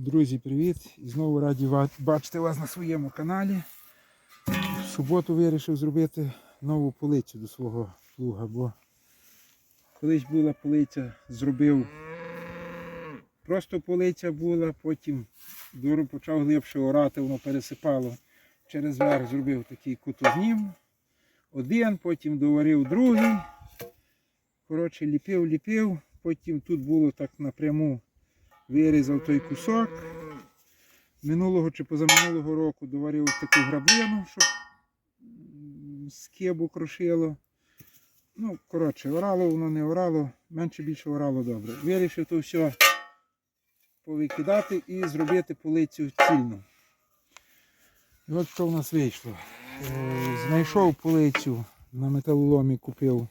Друзі, привіт! І знову раді бачити вас на своєму каналі. В суботу вирішив зробити нову полицю до свого плуга, бо колись була полиця, зробив просто полиця була, потім дуру почав глибше орати, воно пересипало. Через верх зробив такий кутознім. Один, потім доварив другий. Коротше, ліпив, ліпив, потім тут було так напряму вирізав той кусок. Минулого чи позаминулого року доварив таку граблину, щоб м, скибу крошило. Ну, коротше, орало воно не орало, менше більше орало добре. Вирішив то все повикидати і зробити полицю цільну. І от що в нас вийшло. Е, Знайшов полицю на металоломі, купив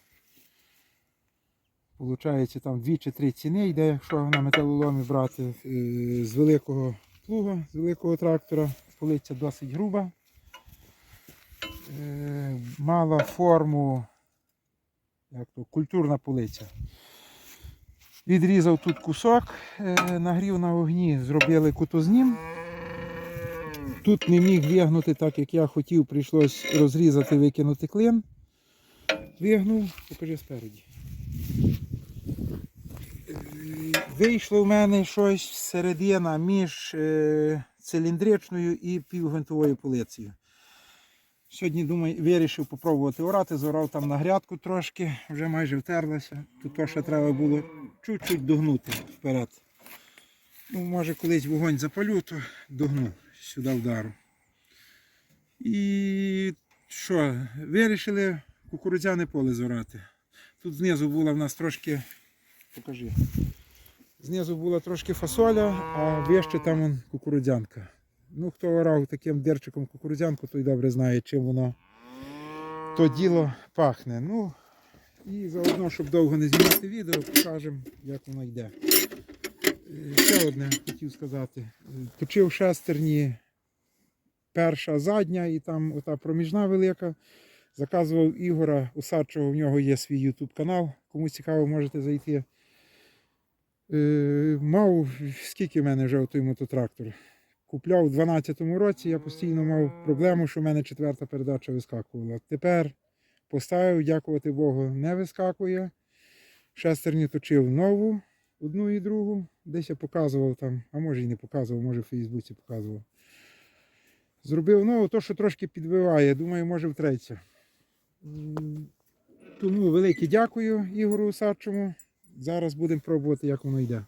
Получається там дві чи три ціни йде, якщо на металоломі брати е, з великого плуга, з великого трактора. Полиця досить груба. Е, Мала форму, як то, культурна полиця. Відрізав тут кусок, е, нагрів на огні, зробили кутознім. Тут не міг вигнути так, як я хотів, прийшлось розрізати, викинути клин. Вигнув, покажи спереді. Вийшло в мене щось середина між е, циліндричною і півгвинтовою полицею. Сьогодні думаю, вирішив попробувати орати, зорав там на грядку трошки, вже майже втерлася. Тут то, що треба було чуть-чуть догнути вперед. Ну, може, колись вогонь запалю, то догну сюди вдару. І що, вирішили кукурудзяне поле зорати. Тут знизу була в нас трошки, покажи. Знизу була трошки фасоля, а вище там кукурудзянка. Ну, хто орав таким дерчиком кукурудзянку, той добре знає, чим воно то діло пахне. Ну, і заодно, щоб довго не знімати відео, покажемо, як воно йде. Е, Ще одне хотів сказати. Точив шестерні перша задня і там ота проміжна велика. Заказував Ігора Усадчого, в нього є свій YouTube канал. Кому цікаво, можете зайти. Е, мав скільки в мене вже той мототрактор. Купляв у 12-му році, я постійно мав проблему, що в мене четверта передача вискакувала. Тепер поставив, дякувати Богу, не вискакує. Шестерні точив нову, одну і другу. Десь я показував там, а може і не показував, може в Фейсбуці показував. Зробив нову, то, що трошки підбиває, думаю, може втретє. Тому велике дякую Ігору Усадчому. Зараз будемо пробувати, як воно йде.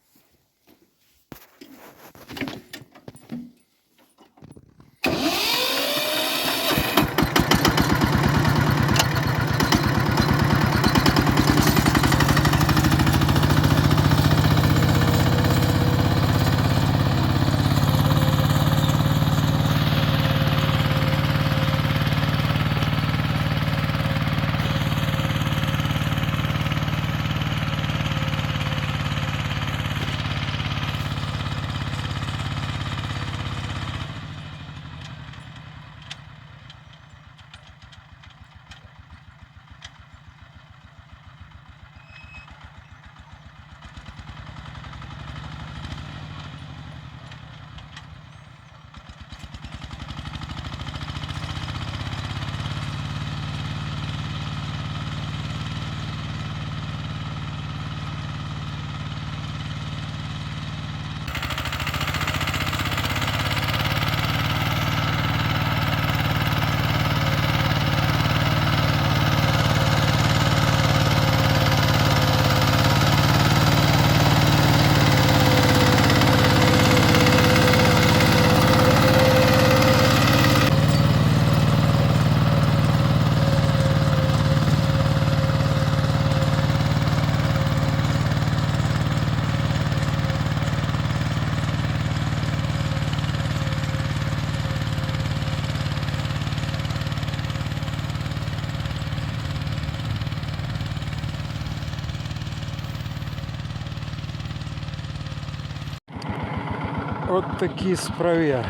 От такі справи.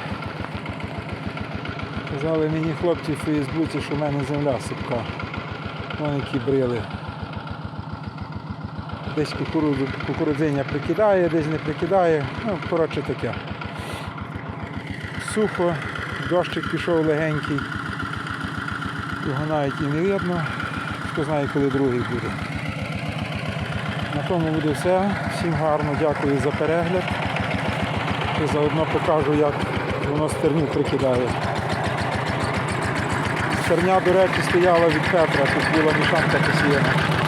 Казали мені хлопці в Фейсбуці, що в мене земля сипка. Вон які брили. Десь кукурудзу, кукурудзиня прикидає, десь не прикидає. Ну, коротше таке. сухо, дощик пішов легенький. Його навіть і не видно. Хто знає, коли другий буде. На тому буде все. Всім гарно дякую за перегляд. І заодно покажу, як воно стерню прикидає. Стерня, до речі, стояла від Петра, тут була мішанка посіяна.